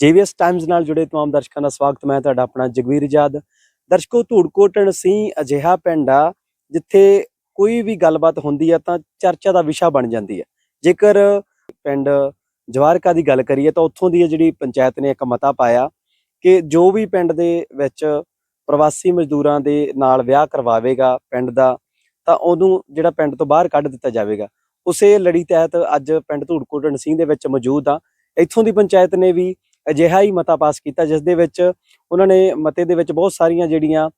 ਜੀਵੀਐਸ Times ਨਾਲ ਜੁੜੇ ਤਮਾਮ ਦਰਸ਼ਕਾਂ ਦਾ ਸਵਾਗਤ। ਮੈਂ ਤੁਹਾਡਾ ਆਪਣਾ ਜਗਵੀਰ ਆਜ਼ਾਦ। ਦਰਸ਼ਕੋ ਧੂੜਕੋਟਣ ਸਿੰਘ ਅਜਿਹਾ ਪਿੰਡ ਆ, ਜਿੱਥੇ ਕੋਈ ਵੀ ਗੱਲਬਾਤ ਹੁੰਦੀ ਆ ਤਾਂ ਚਰਚਾ ਦਾ ਵਿਸ਼ਾ ਬਣ ਜਾਂਦੀ ਹੈ ਜੇਕਰ ਪਿੰਡ ਜਵਾਰਕਾ ਦੀ ਗੱਲ ਕਰੀਏ ਤਾਂ ਉੱਥੋਂ ਦੀ ਇਹ ਜਿਹੜੀ ਪੰਚਾਇਤ ਨੇ ਇੱਕ ਮਤਾ ਪਾਇਆ ਕਿ ਜੋ ਵੀ ਪਿੰਡ ਦੇ ਵਿੱਚ ਪ੍ਰਵਾਸੀ ਮਜ਼ਦੂਰਾਂ ਦੇ ਨਾਲ ਵਿਆਹ ਕਰਵਾਵੇਗਾ ਪਿੰਡ ਦਾ, ਤਾਂ ਉਹਨੂੰ ਜਿਹੜਾ ਪਿੰਡ ਤੋਂ ਬਾਹਰ ਕੱਢ ਦਿੱਤਾ ਜਾਵੇਗਾ। ਉਸੇ ਲੜੀ ਤਹਿਤ ਅੱਜ ਪਿੰਡ ਧੂੜਕੋਟਣ ਸਿੰਘ ਦੇ ਵਿੱਚ ਮੌਜੂਦ ਆ। ਇੱਥੋਂ ਦੀ ਪੰਚਾਇਤ ਨੇ ਵੀ ਅਜਿਹਾ ਹੀ ਮਤਾ ਪਾਸ ਕੀਤਾ, ਜਿਸ ਦੇ ਵਿੱਚ ਉਹਨਾਂ ਨੇ ਮਤੇ ਦੇ ਵਿੱਚ ਬਹੁਤ ਸਾਰੀਆਂ ਜਿਹੜੀਆਂ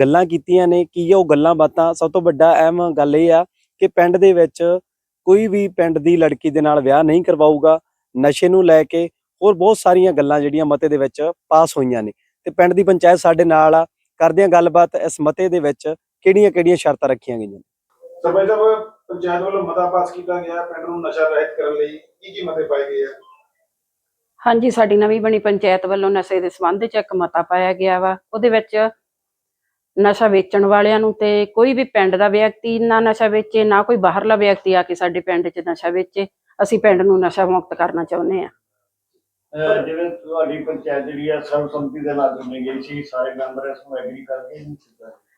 ਗੱਲਾਂ ਕੀਤੀਆਂ ਨੇ, ਕੀ ਉਹ ਗੱਲਾਂ ਬਾਤਾਂ, ਸਭ ਤੋਂ ਵੱਡਾ ਅਹਿਮ ਗੱਲ ਇਹ ਆ ਕਿ ਪਿੰਡ ਦੇ ਵਿੱਚ ਕੋਈ ਵੀ ਪਿੰਡ ਦੀ ਲੜਕੀ ਦੇ ਨਾਲ ਵਿਆਹ ਨਹੀਂ ਕਰਵਾਊਗਾ, ਨਸ਼ੇ ਨੂੰ ਲੈ ਕੇ ਹੋਰ ਬਹੁਤ ਸਾਰੀਆਂ ਗੱਲਾਂ ਜਿਹੜੀਆਂ ਮਤੇ ਦੇ ਵਿੱਚ ਪਾਸ ਹੋਈਆਂ ਨੇ। ਤੇ ਪਿੰਡ ਦੀ ਪੰਚਾਇਤ ਸਾਡੇ ਨਾਲ ਆ ਕਰਦੇ ਆ ਗੱਲਬਾਤ ਇਸ ਮਤੇ ਦੇ ਵਿੱਚ ਕਿਹੜੀਆਂ-ਕਿਹੜੀਆਂ ਸ਼ਰਤਾਂ ਰੱਖੀਆਂ ਗਈਆਂ ਸਰਪੰਚ ਸਾਹਿਬ ਪੰਚਾਇਤ ਵੱਲੋਂ ਮਤਾ ਪਾਸ ਕੀਤਾ ਗਿਆ, ਪਿੰਡ ਨੂੰ ਨਸ਼ਾ ਰਹਿਤ ਕਰਨ ਲਈ ਕੀ ਕੀ ਮਤੇ ਪਾਏ ਗਏ ਆ? ਹਾਂਜੀ ਸਾਡੀ ਨਵੀਂ ਬਣੀ ਪੰਚਾਇਤ ਵੱਲੋਂ ਨਸ਼ੇ ਦੇ ਸੰਬੰਧ 'ਚ ਇੱਕ ਮਤਾ ਪਾਇਆ ਗਿਆ ਵਾ। ਉਹਦੇ ਵਿੱਚ ਨਸ਼ਾ ਵੇਚਣ ਵਾਲਿਆਂ ਨੂੰ ਤੇ ਕੋਈ ਵੀ ਪਿੰਡ ਦਾ ਵਿਅਕਤੀ ਨਾ ਨਸ਼ਾ ਵੇਚੇ ਨਾ ਕੋਈ ਬਾਹਰਲਾ ਵਿਅਕਤੀ ਆ ਕੇ ਸਾਡੇ ਪਿੰਡ 'ਚ ਨਸ਼ਾ ਵੇਚੇ। ਅਸੀਂ ਪਿੰਡ ਨੂੰ ਨਸ਼ਾ ਮੁਕਤ ਕਰਨਾ ਚਾਹੁੰਦੇ ਆ ਜਿਵੇਂ ਤੁਹਾਡੀ ਪੰਚਾਇਤ ਜਿਹੜੀ ਆ ਸਰਵਸੰਮਤੀ ਦੇ ਨਾਲ ਚੁਣੀ ਗਈ ਸੀ ਸਾਰੇ ਮੈਂਬਰ ਇਸ ਨੂੰ ਐਗਰੀ ਕਰਕੇ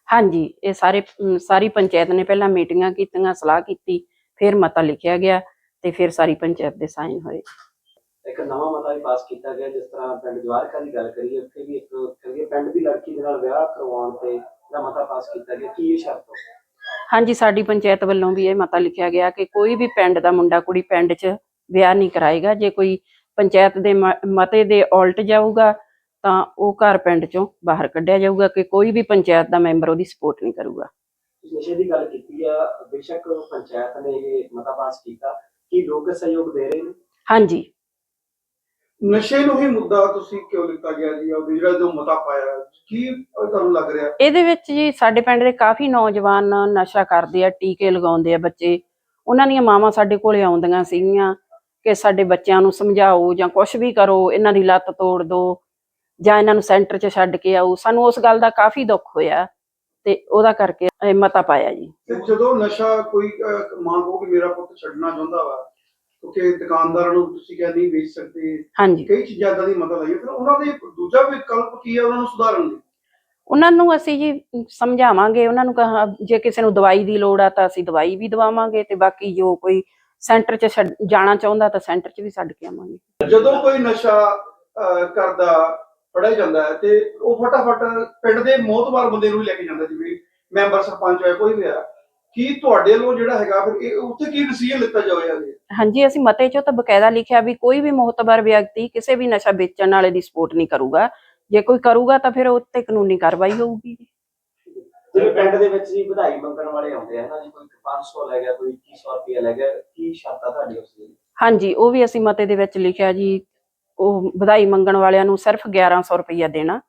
ਹਾਂਜੀ ਇਹ ਸਾਰੇ ਸਾਰੀ ਪੰਚਾਇਤ ਨੇ ਪਹਿਲਾਂ ਮੀਟਿੰਗਾਂ ਕੀਤੀਆਂ ਸਲਾਹ ਕੀਤੀ ਫਿਰ ਮਤਾ ਲਿਖਿਆ ਗਿਆ ਤੇ ਫਿਰ ਸਾਰੀ ਪੰਚਾਇਤ ਦੇ ਸਾਈਨ ਹੋਏ। ਇੱਕ ਨਵਾਂ ਮਤਾ ਵੀ ਪਾਸ ਕੀਤਾ ਗਿਆ ਜਿਸ ਤਰ੍ਹਾਂ ਪਿੰਡ ਜਵਾਰਕਾ ਦੀ ਗੱਲ ਕਰੀਏ ਉੱਥੇ ਵੀ ਇੱਕ ਕਹਿੰਦੇ ਪਿੰਡ ਦੀ ਲੜਕੀ ਦੇ ਨਾਲ ਵਿਆਹ ਕਰਵਾਉਣ ਤੇ ਦਾ ਮਤਾ ਪਾਸ ਕੀਤਾ ਗਿਆ। ਕੀ ਇਹ ਸ਼ਰਤ ਹੋ? ਹਾਂਜੀ ਸਾਡੀ ਪੰਚਾਇਤ ਵੱਲੋਂ ਵੀ ਇਹ ਮਤਾ ਲਿਖਿਆ ਗਿਆ ਕਿ ਕੋਈ ਵੀ ਪਿੰਡ ਦਾ ਮੁੰਡਾ ਕੁੜੀ ਪਿੰਡ 'ਚ ਵਿਆਹ ਨਹੀਂ ਕਰਾਏਗਾ। ਜੇ ਕੋਈ ਪੰਚਾਇਤ ਦੇ ਮਤੇ ਦੇ ਉਲਟ ਜਾਊਗਾ ਤਾਂ ਉਹ ਘਰ ਪਿੰਡ 'ਚੋਂ ਬਾਹਰ ਕੱਢਿਆ ਜਾਊਗਾ ਕਿ ਕੋਈ ਵੀ ਪੰਚਾਇਤ ਦਾ ਮੈਂਬਰ ਉਹਦੀ ਸਪੋਰਟ ਨਹੀਂ ਕਰੂਗਾ। ਨਸ਼ੇ ਦੀ ਗੱਲ ਕੀਤੀ ਆ ਬੇਸ਼ੱਕ ਪੰਚਾਇਤ ਨੇ ਇਹ ਮਤਾ ਪਾਸ ਕੀਤਾ। ਕੀ ਲੋਕ ਸਹਿਯੋਗ ਦੇ ਰਹੇ ਨੇ? ਹਾਂਜੀ ਨਸ਼ੇ ਨੂੰ ਹੀ ਮੁੱਦਾ ਤੁਸੀਂ ਕਿਉਂ ਲਿੱਤਾ ਗਿਆ ਜੀ? ਉਹ ਜਿਹੜਾ ਜੋ ਮਤਾ ਪਾਇਆ ਕੀ ਤੁਹਾਨੂੰ ਲੱਗ ਰਿਹਾ? ਇਹਦੇ ਵਿੱਚ ਜੀ ਸਾਡੇ ਪਿੰਡ ਦੇ ਕਾਫੀ ਨੌਜਵਾਨ ਨਸ਼ਾ ਕਰਦੇ ਆ ਟੀਕੇ ਲਗਾਉਂਦੇ ਆ ਬੱਚੇ। ਉਹਨਾਂ ਦੀਆਂ ਮਾਵਾਂ ਸਾਡੇ ਕੋਲੇ ਆਉਂਦੀਆਂ ਸੀਗੀਆਂ ਕਿ ਸਾਡੇ ਬੱਚਿਆਂ ਨੂੰ ਸਮਝਾਓ ਜਾਂ ਕੁਝ ਵੀ ਕਰੋ ਇਹਨਾਂ ਦੀ ਲੱਤ ਤੋੜ ਦਿਓ ਜਾਂ ਇਹਨਾਂ ਨੂੰ ਸੈਂਟਰ 'ਚ ਛੱਡ ਕੇ ਆਓ। ਸਾਨੂੰ ਉਸ ਗੱਲ ਦਾ ਕਾਫੀ ਦੁੱਖ ਹੋਇਆ ਤੇ ਉਹਦਾ ਕਰਕੇ ਮਤਾ ਪਾਇਆ ਜੀ। ਤੇ ਜਦੋਂ ਨਸ਼ਾ ਕੋਈ ਮਾਂ ਕੋ ਕਿ ਮੇਰਾ ਪੁੱਤ ਛੱਡਣਾ ਚਾਹੁੰਦਾ ਵਾ ਕਿਉਂਕਿ ਦੁਕਾਨਦਾਰਾਂ ਨੂੰ ਤੁਸੀਂ ਕਹਿੰਦੇ ਨਹੀਂ ਵੇਚ ਸਕਦੇ। ਹਾਂਜੀ। ਕਈ ਚੀਜ਼ਾਂ ਏਦਾਂ ਦੀ ਮਤਾ ਲਾਈ ਫਿਰ ਉਹਨਾਂ ਦੇ ਦੂਜਾ ਵਿਕਲਪ ਕੀ ਹੈ? ਉਹਨਾਂ ਨੂੰ ਸੁਧਾਰਨ ਲਈ। ਉਹਨਾਂ ਨੂੰ ਅਸੀਂ ਜੀ ਸਮਝਾਵਾਂਗੇ। ਉਹਨਾਂ ਨੂੰ ਕਹਾ ਜੇ ਕਿਸੇ ਨੂੰ ਦਵਾਈ ਦੀ ਲੋੜ ਆ ਤਾਂ ਅਸੀਂ ਦਵਾਈ ਵੀ ਦਵਾਵਾਂਗੇ ਤੇ ਬਾਕੀ ਜੋ ਕੋਈ ਸੈਂਟਰ 'ਚ ਜਾਣਾ ਚਾਹੁੰਦਾ ਤਾਂ ਸੈਂਟਰ 'ਚ ਵੀ ਛੱਡ ਕੇ ਆਵਾਂਗੇ। ਜਦੋਂ ਕੋਈ ਨਸ਼ਾ ਕਰਦਾ ਫੜਿਆ ਜਾਂਦਾ ਹੈ ਤੇ ਉਹ ਫਟਾਫਟ ਪਿੰਡ ਦੇ ਮੋਤਬਾਰ ਬੰਦੇ ਨੂੰ ਹੀ ਲੈ ਕੇ ਜਾਂਦਾ ਜਿਵੇਂ ਮੈਂਬਰ ਸਰਪੰਚ ਹੋਇਆ ਕੋਈ ਵੀ ਆ ਕੀ ਤੁਹਾਡੇ ਵੱਲੋਂ ਜਿਹੜਾ ਹੈਗਾ ਫਿਰ ਇਹ ਉੱਥੇ ਕੀ ਡਿਸੀਜਨ ਲਿੱਤਾ ਜਾਵੇਗਾ ਜੀ ਹਾਂਜੀ ਅਸੀਂ ਮਤੇ 'ਚੋਂ ਤਾਂ ਬਕਾਇਦਾ ਲਿਖਿਆ ਵੀ ਕੋਈ ਵੀ ਮੁਹਤਬਰ ਵਿਅਕਤੀ ਕਿਸੇ ਵੀ ਨਸ਼ਾ ਵੇਚਣ ਵਾਲੇ ਦੀ ਸਪੋਰਟ ਨਹੀਂ ਕਰੂਗਾ। ਜੇ ਕੋਈ ਕਰੂਗਾ ਤਾਂ ਫਿਰ ਉਹ ਤੇ ਕਾਨੂੰਨੀ ਕਾਰਵਾਈ ਹੋਊਗੀ। ਜਿਵੇਂ ਪਿੰਡ ਦੇ ਵਿੱਚ ਜੀ ਵਧਾਈ ਮੰਗਣ ਵਾਲੇ ਆਉਂਦੇ ਆ ਨਾ ਜੀ ਕੋਈ 500 ਲੈ ਗਿਆ ਕੋਈ 2100 ਰੁਪਏ ਲੈ ਗਿਆ ਕੀ ਸ਼ਰਤਾਂ ਤੁਹਾਡੀ ਉਸ ਦੀ ਹਾਂਜੀ ਉਹ ਵੀ ਅਸੀਂ ਮਤੇ ਦੇ ਵਿੱਚ ਲਿਖਿਆ ਜੀ ਉਹ ਵਧਾਈ ਮੰਗਣ ਵਾਲਿਆਂ ਨੂੰ ਸਿਰਫ 1100 ਰੁਪਈਆ ਦੇਣਾ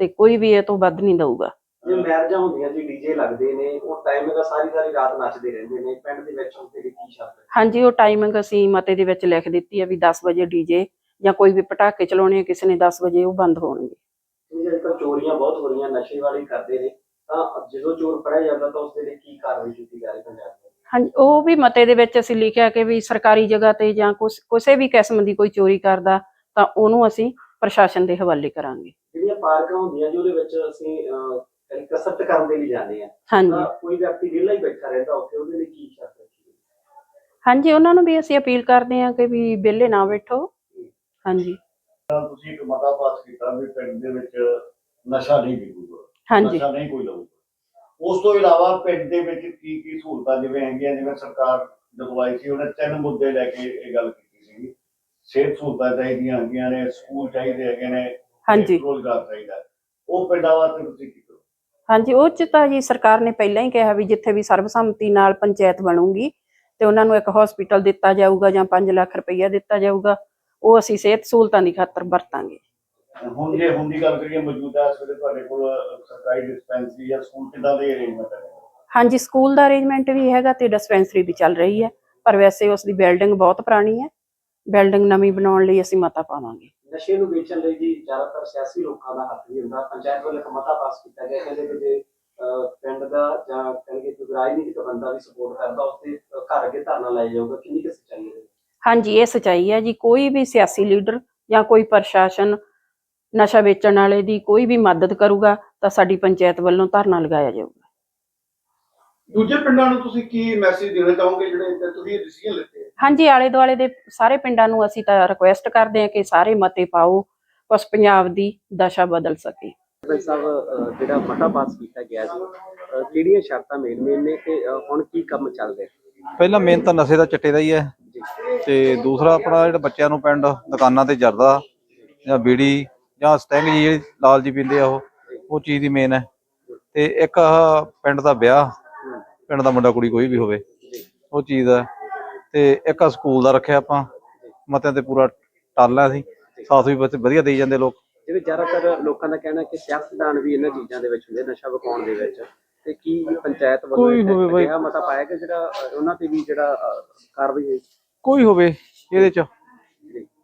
ਤੇ ਕੋਈ ਵੀ ਇਹ ਤੋਂ ਵੱਧ ਨਹੀਂ ਦਊਗਾ। ਜੇ ਮੈਰਿਜਾਂ ਹੁੰਦੀਆਂ ਜੀ ਡੀਜੇ ਲੱਗਦੇ ਨੇ ਉਹ ਟਾਈਮ ਦਾ ਸਾਰੀ ਸਾਰੀ ਰਾਤ ਨੱਚਦੇ ਰਹਿੰਦੇ ਨੇ ਪਿੰਡ ਦੇ ਵਿੱਚ ਉਹਦੇ ਕੀ ਸ਼ਰਤ ਹੈ। ਹਾਂਜੀ ਉਹ ਟਾਈਮਿੰਗ ਅਸੀਂ ਮਤੇ ਦੇ ਵਿੱਚ ਲਿਖ ਦਿੱਤੀ ਹੈ ਵੀ 10 ਵਜੇ ਡੀਜੇ ਜਾਂ ਕੋਈ ਵੀ ਪਟਾਕੇ ਚਲਾਉਣੇ ਆ ਕਿਸੇ ਨੇ 10 ਵਜੇ ਉਹ ਬੰਦ ਹੋਣਗੇ। ਜਿਵੇਂ ਅੱਜ ਕੱਲ੍ਹ ਚੋਰੀਆਂ ਬਹੁਤ ਹੋ ਰਹੀਆਂ ਨਸ਼ੇ ਵਾਲੇ ਕਰਦੇ ਨੇ ਤਾਂ ਜਦੋਂ ਚੋਰ ਫੜਿਆ ਜਾਂਦਾ ਤਾਂ ਉਸ ਦੇ ਲਈ ਕੀ ਕਾਰਵਾਈ ਕੀਤੀ ਜਾ ਰਹੀ ਪੰਜਾਬ ਵਿੱਚ ਹਾਂਜੀ ਉਹ ਵੀ ਮਤੇ ਦੇ ਵਿੱਚ ਅਸੀਂ ਲਿਖਿਆ ਕਿ ਵੀ ਸਰਕਾਰੀ ਜਗ੍ਹਾ ਤੇ ਜਾਂ ਕੁਸ ਕਿਸੇ ਵੀ ਕਿਸਮ ਦੀ ਕੋਈ ਚੋਰੀ ਕਰਦਾ ਤਾਂ ਉਹਨੂੰ ਅਸੀਂ ਪ੍ਰਸ਼ਾਸਨ ਦੇ ਹਵਾਲੇ ਕਰਾਂਗੇ। ਜਿਹੜੀਆਂ ਪਾਰਕਾਂ ਹੁੰਦੀਆਂ ਜੀ ਉਹਦੇ ਵਿੱਚ ਅਸੀਂ ਅਹ, ਕਸਰਤ ਕਰਨ ਦੇ ਲਈ ਜਾਂਦੇ ਆ। ਹਾਂਜੀ। ਤਾਂ ਕੋਈ ਵਿਅਕਤੀ ਵਿਹਲਾ ਹੀ ਬੈਠਾ ਰਹਿੰਦਾ ਉੱਥੇ ਉਹਦੇ ਲਈ ਕੀ ਸ਼ਰਤ ਰੱਖੀ? ਹਾਂਜੀ ਉਹਨਾਂ ਨੂੰ ਵੀ ਅਸੀਂ ਅਪੀਲ ਕਰਦੇ ਹਾਂ ਕਿ ਵੀ ਵਿਹਲੇ ਨਾ ਬੈਠੋ। ਹਾਂਜੀ। ਤੁਸੀਂ ਇੱਕ ਮਤਾ ਪਾਸ ਕੀਤਾ ਵੀ ਪਿੰਡ ਦੇ ਵਿੱਚ ਨਸ਼ਾ ਨਹੀਂ ਵਿਕੂਗਾ। ਹਾਂਜੀ। ਨਸ਼ਾ ਨਹੀਂ ਕੋਈ ਲਊਗਾ। ਉਸ ਤੋਂ ਇਲਾਵਾ ਪਿੰਡ ਦੇ ਵਿੱਚ ਕੀ ਕੀ ਸਹੂਲਤਾਂ ਜਿਵੇਂ ਹੈਗੀਆਂ ਜਿਵੇਂ ਸਰਕਾਰ ਜਦੋਂ ਆਈ ਸੀ ਉਹਨੇ ਤਿੰਨ ਮੁੱਦੇ ਲੈ ਕੇ ਇਹ ਗੱਲ ਕੀਤੀ ਸੀ ਸਿਹਤ ਸਹੂਲਤਾਂ ਚਾਹੀਦੀਆਂ ਹੈਗੀਆਂ ਨੇ ਸਕੂਲ ਚਾਹੀਦੇ ਹੈਗੇ ਨੇ ਹਾਂਜੀ। ਰੋਜ਼ਗਾਰ ਚਾਹੀਦਾ। ਉਹ ਪਿੰਡਾਂ ਵਾਸਤੇ ਤੁਸੀਂ ਹਾਂਜੀ ਉਹ ਚ ਤਾਂ ਜੀ ਸਰਕਾਰ ਨੇ ਪਹਿਲਾਂ ਹੀ ਕਿਹਾ ਵੀ ਜਿੱਥੇ ਵੀ ਸਰਬਸੰਮਤੀ ਨਾਲ ਪੰਚਾਇਤ ਬਣੂਗੀ ਤੇ ਉਹਨਾਂ ਨੂੰ ਇੱਕ ਹਸਪੀਟਲ ਦਿੱਤਾ ਜਾਊਗਾ ਜਾਂ 5 ਲੱਖ ਰੁਪਈਆ ਦਿੱਤਾ ਜਾਊਗਾ ਉਹ ਅਸੀਂ ਸਿਹਤ ਸਹੂਲਤਾਂ ਦੀ ਖਾਤਰ ਵਰਤਾਂਗੇ। ਹੁਣ ਜੇ ਹੁਣ ਦੀ ਗੱਲ ਕਰੀਏ ਮੌਜੂਦਾ ਇਸ ਵੇਲੇ ਤੁਹਾਡੇ ਕੋਲ ਸਰਕਾਰੀ ਡਿਸਪੈਂਸਰੀ ਜਾਂ ਸਕੂਲ ਕਿੱਦਾਂ ਦੇ ਅਰੇਂਜਮੈਂਟ ਹੈ ਹਾਂਜੀ ਸਕੂਲ ਦਾ ਅਰੇਂਜਮੈਂਟ ਵੀ ਹੈਗਾ ਤੇ ਡਿਸਪੈਂਸਰੀ ਵੀ ਚੱਲ ਰਹੀ ਹੈ ਪਰ ਵੈਸੇ ਉਸ ਦੀ ਬਿਲਡਿੰਗ ਬਹੁਤ ਪੁਰਾਣੀ ਹੈ। ਬਿਲਡਿੰਗ ਨਵੀਂ ਬਣਾਉਣ ਲਈ ਅਸੀਂ ਮਤਾ ਪਾਵਾਂਗੇ। ਨਸ਼ੇ ਨੂੰ ਵੇਚਣ ਲਈ ਜੀ ਜ਼ਿਆਦਾਤਰ ਸਿਆਸੀ ਲੋਕਾਂ ਦਾ ਹੱਥ ਵੀ ਹੁੰਦਾ। ਪੰਚਾਇਤ ਵੱਲੋਂ ਇੱਕ ਮਤਾ ਪਾਸ ਕੀਤਾ ਗਿਆ ਕਹਿੰਦੇ ਕਿ ਜੇ ਪਿੰਡ ਦਾ ਜਾਂ ਕਹਿੰਦੇ ਕਿ ਕੋਈ ਰਾਜਨੀਤਿਕ ਬੰਦਾ ਵੀ ਸਪੋਰਟ ਕਰਦਾ ਉਸ ਦੇ ਘਰ ਅੱਗੇ ਧਰਨਾ ਲਾਇਆ ਜਾਊਗਾ। ਕਿੰਨੀ ਕੁ ਸੱਚਾਈ ਹੈ? ਹਾਂਜੀ ਇਹ ਸਚਾਈ ਹੈ ਜੀ। ਕੋਈ ਵੀ ਸਿਆਸੀ ਲੀਡਰ ਜਾਂ ਕੋਈ ਪ੍ਰਸ਼ਾਸਨ ਨਸ਼ਾ ਵੇਚਣ ਵਾਲੇ ਦੀ ਕੋਈ ਵੀ ਮਦਦ ਕਰੂਗਾ ਤਾਂ ਸਾਡੀ ਪੰਚਾਇਤ ਵੱਲੋਂ ਧਰਨਾ ਲਗਾਇਆ ਜਾਊਗਾ। ਦੂਜੇ ਪਿੰਡਾਂ ਨੂੰ ਤੁਸੀਂ ਕੀ ਮੈਸੇਜ ਦੇਣਾ ਚਾਹੋਗੇ ਜਿਹੜੇ ਇੱਥੇ ਤੁਸੀਂ ਡਿਸੀਜਨ ਲਿੱਤੇ? ਹਾਂਜੀ ਆਲੇ ਦੁਆਲੇ ਦੇ ਸਾਰੇ ਪਿੰਡਾਂ ਨੂੰ ਅਸੀਂ ਤਾਂ ਰਿਕੁਐਸਟ ਕਰਦੇ ਹਾਂ ਕਿ ਸਾਰੇ ਮਤੇ ਪਾਓ ਕੁਛ ਪੰਜਾਬ ਦੀ ਦਸ਼ਾ ਬਦਲ ਸਕੇ। ਭਾਈ ਸਾਹਿਬ ਅਹ, ਜਿਹੜਾ ਮਤਾ ਪਾਸ ਕੀਤਾ ਗਿਆ ਸੀ ਅਹ, ਕਿਹੜੀਆਂ ਸ਼ਰਤਾਂ ਮੇਨ ਮੇਨ ਨੇ ਤੇ ਅਹ, ਹੁਣ ਕੀ ਕੰਮ ਚੱਲ ਰਿਹਾ? ਪਹਿਲਾਂ ਮੇਨ ਤਾਂ ਨਸ਼ੇ ਦਾ ਚਿੱਟੇ ਦਾ ਹੀ ਹੈ ਤੇ ਦੂਸਰਾ ਆਪਣਾ ਜਿਹੜਾ ਬੱਚਿਆਂ ਨੂੰ ਪਿੰਡ ਦੁਕਾਨਾਂ ਤੇ ਜਰਦਾ ਜਾਂ ਬੀੜੀ ਜਾਂ ਸਟੈਂਗ ਜੀ ਜਿਹੜੀ ਲਾਲ ਜੀ ਪੀਂਦੇ ਆ ਉਹ ਉਹ ਚੀਜ਼ ਦੀ ਮੇਨ ਹੈ। ਤੇ ਇੱਕ ਪਿੰਡ ਦਾ ਵਿਆਹ ਪਿੰਡ ਦਾ ਮੁੰਡਾ ਕੁੜੀ ਕੋਈ ਵੀ ਹੋਵੇ ਉਹ ਚੀਜ਼ ਹੈ। ਤੇ ਇੱਕ ਆਹ ਸਕੂਲ ਦਾ ਰੱਖਿਆ ਆਪਾਂ ਮਤਿਆਂ ਤੇ ਪੂਰਾ ਟਾਲਾ ਸੀ ਸਾਥ ਵੀ ਬੱਚੇ ਵਧੀਆ ਦੇਈ ਜਾਂਦੇ ਲੋਕ। ਜਿਵੇਂ ਜ਼ਿਆਦਾਤਰ ਲੋਕਾਂ ਦਾ ਕਹਿਣਾ ਕਿ ਸਿਆਸਤਦਾਨ ਵੀ ਇਹਨਾਂ ਚੀਜ਼ਾਂ ਦੇ ਵਿੱਚ ਹੁੰਦੇ ਨਸ਼ਾ ਵਿਕਾਉਣ ਦੇ ਵਿੱਚ। ਤੇ ਕੀ ਪੰਚਾਇਤ ਵੱਲੋਂ ਕੋਈ ਹੋਵੇ ਬਾਈ। ਅਜਿਹਾ ਮਤਾ ਪਾਇਆ ਕਿ ਜਿਹੜਾ ਉਹਨਾਂ ਤੇ ਵੀ ਜਿਹੜਾ ਕਾਰਵਾਈ ਹੋਈ? ਕੋਈ ਹੋਵੇ ਇਹਦੇ ਚ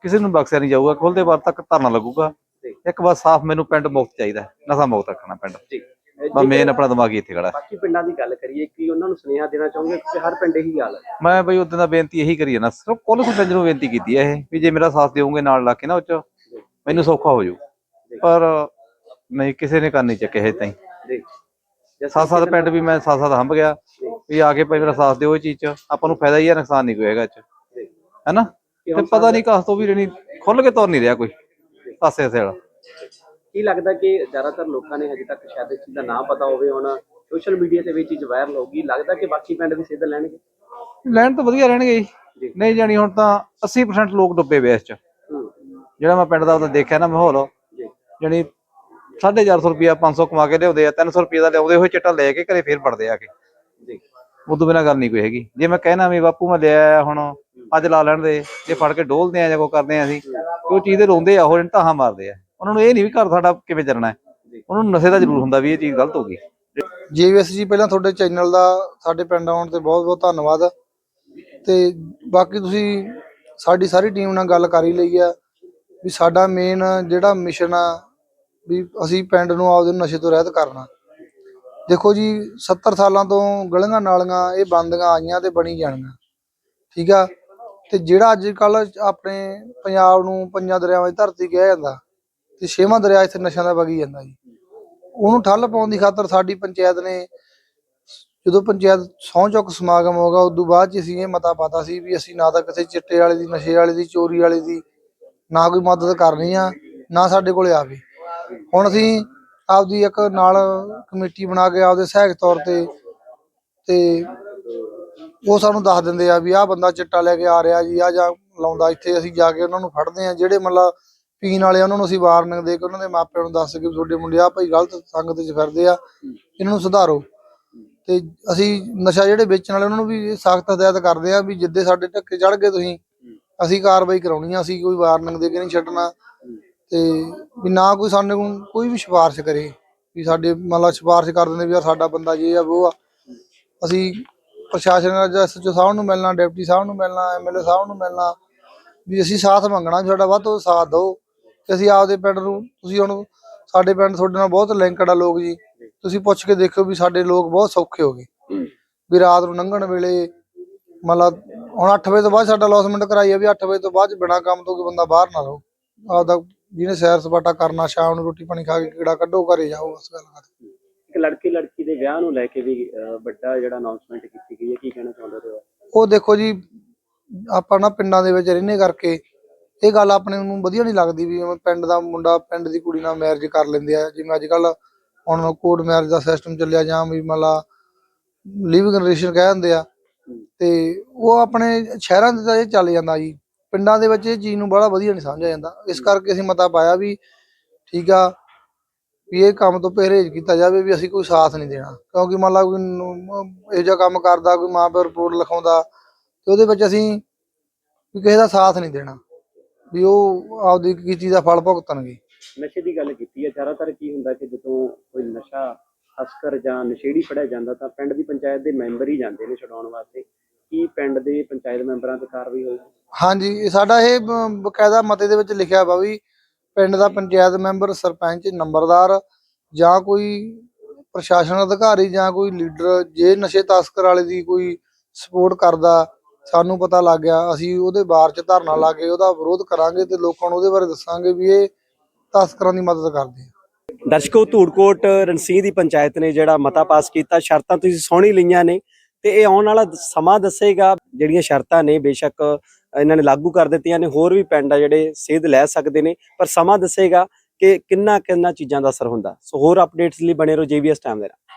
ਕਿਸੇ ਨੂੰ ਬਖਸ਼ਿਆ ਨਹੀਂ ਜਾਊਗਾ ਖੁੱਲਦੇ ਵਾਰ ਤੱਕ ਧਰਨਾ ਲੱਗੂਗਾ। ਇੱਕ ਵਾਰ ਸਾਫ਼ ਮੈਨੂੰ ਪਿੰਡ ਮੁਕਤ ਚਾਹੀਦਾ ਹੈ, ਨਸ਼ਾ ਮੁਕਤ ਰੱਖਣਾ ਪਿੰਡ। ਜੀ। ਬਸ ਮੇਨ ਆਪਣਾ ਦਿਮਾਗੀ ਇੱਥੇ ਖੜਾ ਹੈ। ਬਾਕੀ ਪਿੰਡਾਂ ਦੀ ਗੱਲ ਕਰੀਏ ਕਿ ਉਹਨਾਂ ਨੂੰ ਸੁਨੇਹਾ ਦੇਣਾ ਚਾਹੁੰਗੇ? ਕਿ ਹਰ ਪਿੰਡ ਇਹੀ ਹਾਲ ਹੈ। ਮੈਂ ਬਈ ਉਦੋਂ ਦਾ ਬੇਨਤੀ ਇਹੀ ਕਰੀ ਜਾਣਾ ਸਿਰਫ ਕੁੱਲ ਸਰਪੰਚ ਨੂੰ ਬੇਨਤੀ ਕੀਤੀ ਹੈ ਇਹ ਵੀ ਜੇ ਮੇਰਾ ਸਾਥ ਦਿਓਗੇ ਨਾਲ ਲਾ ਕੇ ਨਾ ਉਹ ਚ ਮੈਨੂੰ ਸੌਖਾ ਹੋ ਜਾਊ। ਪਰ ਨਹੀਂ ਕਿਸੇ ਨੇ ਕਰਨੀ ਚੱਕੇ ਹੈ ਤਾਈ। ਸਾਥ ਸਾਥ ਪਿੰਡ ਵੀ ਮੈਂ ਸਾਥ ਸਾਥ ਹੰਬ ਗਿਆ ਵੀ ਆ ਕੇ ਭਾਈ ਮੇਰਾ ਸਾਥ ਦਿਓ ਇਹ ਚੀਜ਼ ਚ ਆਪਾਂ ਨੂੰ ਫਾਇਦਾ ਹੀ ਹੈ ਨੁਕਸਾਨ ਨਹੀਂ ਕੋਈ ਹੈਗਾ ਇਹ ਚ। ਹੈਨਾ? ਤੇ ਪਤਾ ਨਹੀਂ ਕਾਸ ਤੋਂ ਵੀ ਰਣੀ ਖੁੱਲ ਕੇ ਤੁਰ ਨਹੀਂ ਰਿਹਾ ਕੋਈ ਪਾਸੇ ਆਸੇ ਵਾਲਾ। ਕੀ ਲੱਗਦਾ ਕਿ ਜ਼ਿਆਦਾਤਰ ਲੋਕਾਂ ਨੇ ਹਜੇ ਤੱਕ ਸ਼ਾਇਦ ਇਸ ਚੀਜ਼ ਦਾ ਨਾਮ ਪਤਾ ਹੋਵੇ ਹੁਣ ਸੋਸ਼ਲ ਮੀਡੀਆ ਤੇ ਵੀ ਚੀਜ਼ ਵਾਇਰਲ ਹੋਊਗੀ ਲੱਗਦਾ ਕਿ ਬਾਕੀ ਪਿੰਡ ਵੀ ਸਿੱਧ ਲੈਣਗੇ? ਲੈਣ ਤਾਂ ਵਧੀਆ ਰਹਿਣਗੇ ਜੀ। ਨਹੀਂ ਜਾਣੀ ਹੁਣ ਤਾਂ 80% ਲੋਕ ਡੁੱਬੇ ਵੇ ਇਸ ਚ। ਜਿਹੜਾ ਮੈਂ ਪਿੰਡ ਦਾ ਉਹਦਾ ਦੇਖਿਆ ਨਾ ਮਾਹੌਲ। ਜੀ। ਜਾਣੀ 450 ਰੁਪਿਆ 500 ਕਮਾ ਕੇ ਲਿਆਉਂਦੇ ਆ 300 ਰੁਪਿਆ ਦਾ ਲਿਆਉਂਦੇ ਹੋਏ ਚਿੱਟਾ ਲੈ ਕੇ ਘਰੇ ਫੇਰ ਪੜਦੇ ਆ ਕੇ। ਜੀ। ਉਦੋਂ ਬਿਨਾਂ ਗੱਲ ਨਹੀਂ ਕੋਈ ਹੈਗੀ। ਜੇ ਮੈਂ ਕਹਿਣਾ ਵੀ ਬਾਪੂ ਮੈਂ ਲਿਆ ਹੁਣ ਅੱਜ ਲਾ ਲੈਣ ਦੇ ਜੇ ਫੜ ਕੇ ਡੋਲਦੇ ਆ ਜਾਂ ਕੋ ਕਰਦੇ ਆ ਅਸੀਂ ਤੇ ਉਹ ਚੀਜ਼ ਦੇ ਰੋਂਦੇ ਆ ਉਹ ਢਾਹਾਂ ਮਾਰਦੇ ਆ। ਉਹਨਾਂ ਨੂੰ ਇਹ ਨਹੀਂ ਵੀ ਘਰ ਸਾਡਾ ਕਿਵੇਂ ਚੱਲਣਾ ਹੈ। ਉਹਨਾਂ ਨੂੰ ਨਸ਼ੇ ਦਾ ਜ਼ਰੂਰ ਹੁੰਦਾ ਵੀ ਇਹ ਚੀਜ਼ ਗਲਤ ਹੋ ਗਈ। ਜੀਵੀਐਸ ਜੀ ਪਹਿਲਾਂ ਤੁਹਾਡੇ ਚੈਨਲ ਦਾ ਸਾਡੇ ਪਿੰਡ ਆਉਣ ਤੇ ਬਹੁਤ ਬਹੁਤ ਧੰਨਵਾਦ। ਤੇ ਬਾਕੀ ਤੁਸੀਂ ਸਾਡੀ ਸਾਰੀ ਟੀਮ ਨਾਲ ਗੱਲ ਕਰ ਹੀ ਲਈ ਆ ਵੀ ਸਾਡਾ ਮੇਨ ਜਿਹੜਾ ਮਿਸ਼ਨ ਆ ਵੀ ਅਸੀਂ ਪਿੰਡ ਨੂੰ ਆਪਦੇ ਨਸ਼ੇ ਤੋਂ ਰਹਿਤ ਕਰਨਾ। ਦੇਖੋ ਜੀ 70 ਸਾਲਾਂ ਤੋਂ ਗਲੀਆਂ ਨਾਲੀਆਂ ਇਹ ਬੰਦੀਆਂ ਆਈਆਂ ਤੇ ਬਣੀ ਜਾਣੀਆਂ ਠੀਕ ਆ? ਤੇ ਜਿਹੜਾ ਅੱਜ ਕੱਲ ਆਪਣੇ ਪੰਜਾਬ ਨੂੰ ਪੰਜਾਂ ਦਰਿਆਵਾਂ ਦੀ ਧਰਤੀ ਕਿਹਾ ਜਾਂਦਾ ਤੇ ਛੇਵਾਂ ਦਰਿਆ ਇੱਥੇ ਨਸ਼ਿਆਂ ਦਾ ਵਗੀ ਜਾਂਦਾ ਜੀ। ਉਹਨੂੰ ਠੱਲ ਪਾਉਣ ਦੀ ਖਾਤਰ ਸਾਡੀ ਪੰਚਾਇਤ ਨੇ ਜਦੋਂ ਪੰਚਾਇਤ ਸਹੁੰ ਚੁੱਕ ਸਮਾਗਮ ਹੋਗਾ ਉਦੋਂ ਬਾਅਦ ਚ ਅਸੀਂ ਇਹ ਮਤਾ ਪਾਤਾ ਸੀ ਵੀ ਅਸੀਂ ਨਾ ਤਾਂ ਕਿਸੇ ਚਿੱਟੇ ਵਾਲੇ ਦੀ, ਨਸ਼ੇ ਵਾਲੇ ਦੀ, ਚੋਰੀ ਵਾਲੇ ਦੀ ਨਾ ਕੋਈ ਮਦਦ ਕਰਨੀ ਆ, ਨਾ ਸਾਡੇ ਕੋਲੇ ਆਵੇ। ਹੁਣ ਅਸੀਂ ਆਪਦੀ ਇੱਕ ਨਾਲ ਕਮੇਟੀ ਬਣਾ ਕੇ ਆਪਦੇ ਸਹਾਇਕ ਤੌਰ ਤੇ ਤੇ ਉਹ ਸਾਨੂੰ ਦੱਸ ਦਿੰਦੇ ਆ ਵੀ ਆਹ ਬੰਦਾ ਚਿੱਟਾ ਲੈ ਕੇ ਆ ਰਿਹਾ ਜੀ ਆ ਜਾਂ ਲਾਉਂਦਾ, ਇੱਥੇ ਅਸੀਂ ਜਾ ਕੇ ਉਹਨਾਂ ਨੂੰ ਫੜਦੇ ਆ, ਜਿਹੜੇ ਮਤਲਬ ਪੀਣ ਵਾਲੇ ਉਹਨਾਂ ਨੂੰ ਅਸੀਂ ਵਾਰਨਿੰਗ ਦੇ ਕੇ ਉਹਨਾਂ ਦੇ ਮਾਪਿਆਂ ਨੂੰ ਦੱਸ ਕੇ ਤੁਹਾਡੇ ਮੁੰਡੇ ਆ ਭਾਈ ਗਲਤ ਸੰਗਤ 'ਚ ਫਿਰਦੇ ਆ, ਇਹਨਾਂ ਨੂੰ ਸੁਧਾਰੋ। ਤੇ ਅਸੀਂ ਨਸ਼ਾ ਜਿਹੜੇ ਵੇਚਣ ਵਾਲੇ, ਉਹਨਾਂ ਨੂੰ ਵੀ ਸਖਤ ਹਦਾਇਤ ਕਰਦੇ ਆ ਵੀ ਜਿੱਦੇ ਸਾਡੇ ਧੱਕੇ ਚੜ ਗਏ ਤੁਸੀਂ, ਅਸੀਂ ਕਾਰਵਾਈ ਕਰਾਉਣੀ ਆ, ਅਸੀਂ ਕੋਈ ਵਾਰਨਿੰਗ ਦੇ ਕੇ ਨਹੀਂ ਛੱਡਣਾ। ਤੇ ਵੀ ਨਾ ਕੋਈ ਸਾਡੇ ਕੋਲ ਕੋਈ ਵੀ ਸਿਫਾਰਿਸ਼ ਕਰੇ, ਵੀ ਸਾਡੇ ਮਤਲਬ ਸਿਫਾਰਿਸ਼ ਕਰ ਦਿੰਦੇ ਵੀ ਯਾਰ ਸਾਡਾ ਬੰਦਾ ਜੇ ਆ ਉਹ ਆ। ਅਸੀਂ ਪ੍ਰਸ਼ਾਸਨ ਦਾ ਐਸਐਚਓ ਸਾਹਿਬ ਨੂੰ ਮਿਲਣਾ, ਡਿਪਟੀ ਸਾਹਿਬ ਨੂੰ ਮਿਲਣਾ ਐਮਐਲਏ ਸਾਹਿਬ ਨੂੰ ਮਿਲਣਾ, ਵੀ ਅਸੀਂ ਸਾਥ ਮੰਗਣਾ, ਵੀ ਸਾਡਾ ਵੱਧ ਤੋਂ ਵੱਧ ਸਾਥ ਦਿਓ। ਤੇ ਅਸੀਂ ਆਪਦੇ ਪਿੰਡ ਨੂੰ ਤੁਸੀਂ ਹੁਣ ਸਾਡੇ ਪਿੰਡ ਤੁਹਾਡੇ ਨਾਲ ਬਹੁਤ ਲਿੰਕਡ ਆ ਲੋਕ ਜੀ। ਤੁਸੀਂ ਪੁੱਛ ਕੇ ਦੇਖੋ ਵੀ ਸਾਡੇ ਲੋਕ ਬਹੁਤ ਸੌਖੇ ਹੋ ਗਏ। ਵੀ ਰਾਤ ਨੂੰ ਲੰਘਣ ਵੇਲੇ ਮਤਲਬ ਹੁਣ 8 ਵਜੇ ਤੋਂ ਬਾਅਦ ਸਾਡਾ ਲੌਸਮੈਂਟ ਕਰਾਈ ਆ ਵੀ 8 ਵਜੇ ਤੋਂ ਬਾਅਦ ਬਿਨਾਂ ਕੰਮ ਤੋਂ ਕੋਈ ਬੰਦਾ ਬਾਹਰ ਨਾ ਰਹੋ ਆਪਦਾ ਜਿਹਨੇ ਸੈਰ ਸਪਾਟਾ ਕਰਨਾ ਸ਼ਾਮ ਨੂੰ ਰੋਟੀ ਪਾਣੀ ਖਾ ਕੇ ਕੀੜਾ ਕੱਢੋ ਘਰੇ ਜਾਓ ਬਸ ਗੱਲ ਕਰ ਇੱਕ ਲੜਕੀ ਲੜਕੀ ਦੇ ਵਿਆਹ ਨੂੰ ਲੈ ਕੇ ਵੀ ਵੱਡਾ ਜਿਹੜਾ ਅਨਾਉਂਸਮੈਂਟ ਕੀਤੀ ਗਈ ਹੈ ਕੀ ਕਹਿਣਾ ਚਾਹੁੰਦੇ ਹੋ? ਉਹ ਦੇਖੋ ਜੀ ਆਪਾਂ ਨਾ ਪਿੰਡਾਂ ਦੇ ਵਿੱਚ ਰਹਿੰਦੇ ਕਰਕੇ ਇਹ ਗੱਲ ਆਪਣੇ ਨੂੰ ਵਧੀਆ ਨਹੀਂ ਲੱਗਦੀ ਵੀ ਜਿਵੇਂ ਪਿੰਡ ਦਾ ਮੁੰਡਾ, ਪਿੰਡ ਦੀ ਕੁੜੀ ਨਾਲ ਮੈਰਿਜ ਕਰ ਲੈਂਦੇ ਆ। ਜਿਵੇਂ ਅੱਜ ਕੱਲ ਹੁਣ ਕੋਰਟ ਮੈਰਿਜ ਦਾ ਸਿਸਟਮ ਚੱਲਿਆ, ਜਾਂ ਵੀ ਮਤਲਬ ਲਿਵਿੰਗ ਰਿਲੇਸ਼ਨ ਕਹਿ ਦਿੰਦੇ ਆ। ਤੇ ਉਹ ਆਪਣੇ ਸ਼ਹਿਰਾਂ ਦੇ ਤਾਂ ਇਹ ਚੱਲ ਜਾਂਦਾ ਜੀ। ਪਿੰਡਾਂ ਦੇ ਵਿੱਚ ਇਹ ਚੀਜ਼ ਨੂੰ ਬੜਾ ਵਧੀਆ ਨਹੀਂ ਸਮਝਿਆ ਜਾਂਦਾ। ਇਸ ਕਰਕੇ ਅਸੀਂ ਮਤਾ ਪਾਇਆ ਵੀ ਠੀਕ ਆ, ਵੀ ਇਹ ਕੰਮ ਤੋਂ ਪਰਹੇਜ਼ ਕੀਤਾ ਜਾਵੇ ਵੀ ਅਸੀਂ ਕੋਈ ਸਾਥ ਨਹੀਂ ਦੇਣਾ। ਕਿਉਂਕਿ ਮੰਨ ਲਾ ਕੋਈ ਇਹੋ ਜਿਹਾ ਕੰਮ ਕਰਦਾ, ਕੋਈ ਮਾਂ ਪਿਓ ਰਿਪੋਰਟ ਲਿਖਾਉਂਦਾ, ਤੇ ਉਹਦੇ ਵਿੱਚ ਅਸੀਂ ਵੀ ਕਿਸੇ ਦਾ ਸਾਥ ਨਹੀਂ ਦੇਣਾ। ਵੀ ਉਹ ਆਪਦੀ ਕੀਤੀ ਦਾ ਫਲ ਭੁਗਤਣਗੇ। ਨਸ਼ੇ ਦੀ ਗੱਲ ਕੀਤੀ ਹੈ। ਜ਼ਿਆਦਾਤਰ ਕੀ ਹੁੰਦਾ ਕਿ ਜਦੋਂ ਕੋਈ ਨਸ਼ਾ ਅਸਕਰ ਜਾਂ ਨਸ਼ੇੜੀ ਫੜਿਆ ਜਾਂਦਾ ਤਾਂ ਪਿੰਡ ਦੀ ਪੰਚਾਇਤ ਦੇ ਮੈਂਬਰ ਹੀ ਜਾਂਦੇ ਨੇ ਛਡਾਉਣ ਵਾਸਤੇ। ਕੀ ਪਿੰਡ ਦੇ ਪੰਚਾਇਤ ਮੈਂਬਰਾਂ ਤੇ ਕਾਰਵਾਈ ਹੋਈ ਹਾਂਜੀ ਇਹ ਸਾਡਾ ਇਹ ਬ- ਬਕਾਇਦਾ ਮਤੇ ਦੇ ਵਿੱਚ ਲਿਖਿਆ ਵਾ ਵੀ ਪਿੰਡ ਦਾ ਪੰਚਾਇਤ ਮੈਂਬਰ ਸਰਪੰਚ ਨੰਬਰਦਾਰ ਜਾਂ ਕੋਈ ਪ੍ਰਸ਼ਾਸਨ ਅਧਿਕਾਰੀ ਜਾਂ ਕੋਈ ਲੀਡਰ ਜੇ ਨਸ਼ੇ ਤਸਕਰ ਵਾਲੇ ਦੀ ਕੋਈ ਸਪੋਰਟ ਕਰਦਾ ਸਾਨੂੰ ਪਤਾ ਲੱਗ ਗਿਆ, ਅਸੀਂ ਉਹਦੇ ਬਾਰ 'ਚ ਧਰਨਾ ਲਾ ਕੇ ਉਹਦਾ ਵਿਰੋਧ ਕਰਾਂਗੇ ਤੇ ਲੋਕਾਂ ਨੂੰ ਉਹਦੇ ਬਾਰੇ ਦੱਸਾਂਗੇ ਵੀ ਇਹ ਤਸਕਰਾਂ ਦੀ ਮਦਦ ਕਰਦੇ ਆ। ਦਰਸ਼ਕੋ, ਧੂੜਕੋਟ ਰਣਸੀਂਹ ਦੀ ਪੰਚਾਇਤ ਨੇ ਜਿਹੜਾ ਮਤਾ ਪਾਸ ਕੀਤਾ, ਸ਼ਰਤਾਂ ਤੁਸੀਂ ਸੋਹਣੀ ਲਈਆਂ ਨੇ ਤੇ ਇਹ ਆਉਣ ਵਾਲਾ ਸਮਾਂ ਦੱਸੇਗਾ ਜਿਹੜੀਆਂ ਸ਼ਰਤਾਂ ਨੇ, ਬੇਸ਼ੱਕ ਇਹਨਾਂ ਨੇ ਲਾਗੂ ਕਰ ਦਿੱਤੀਆਂ ਨੇ, ਹੋਰ ਵੀ ਪਿੰਡ ਆ ਜਿਹੜੇ ਸੇਧ ਲੈ ਸਕਦੇ ਨੇ, ਪਰ ਸਮਾਂ ਦੱਸੇਗਾ ਕਿ ਕਿੰਨਾ ਕਿੰਨਾ ਚੀਜ਼ਾਂ ਦਾ ਅਸਰ ਹੁੰਦਾ। ਸੋ ਹੋਰ ਅਪਡੇਟਸ ਲਈ ਬਣੇ ਰਹੋ ਜੀਵੀਐਸ ਟਾਈਮ ਦੇ ਨਾਲ।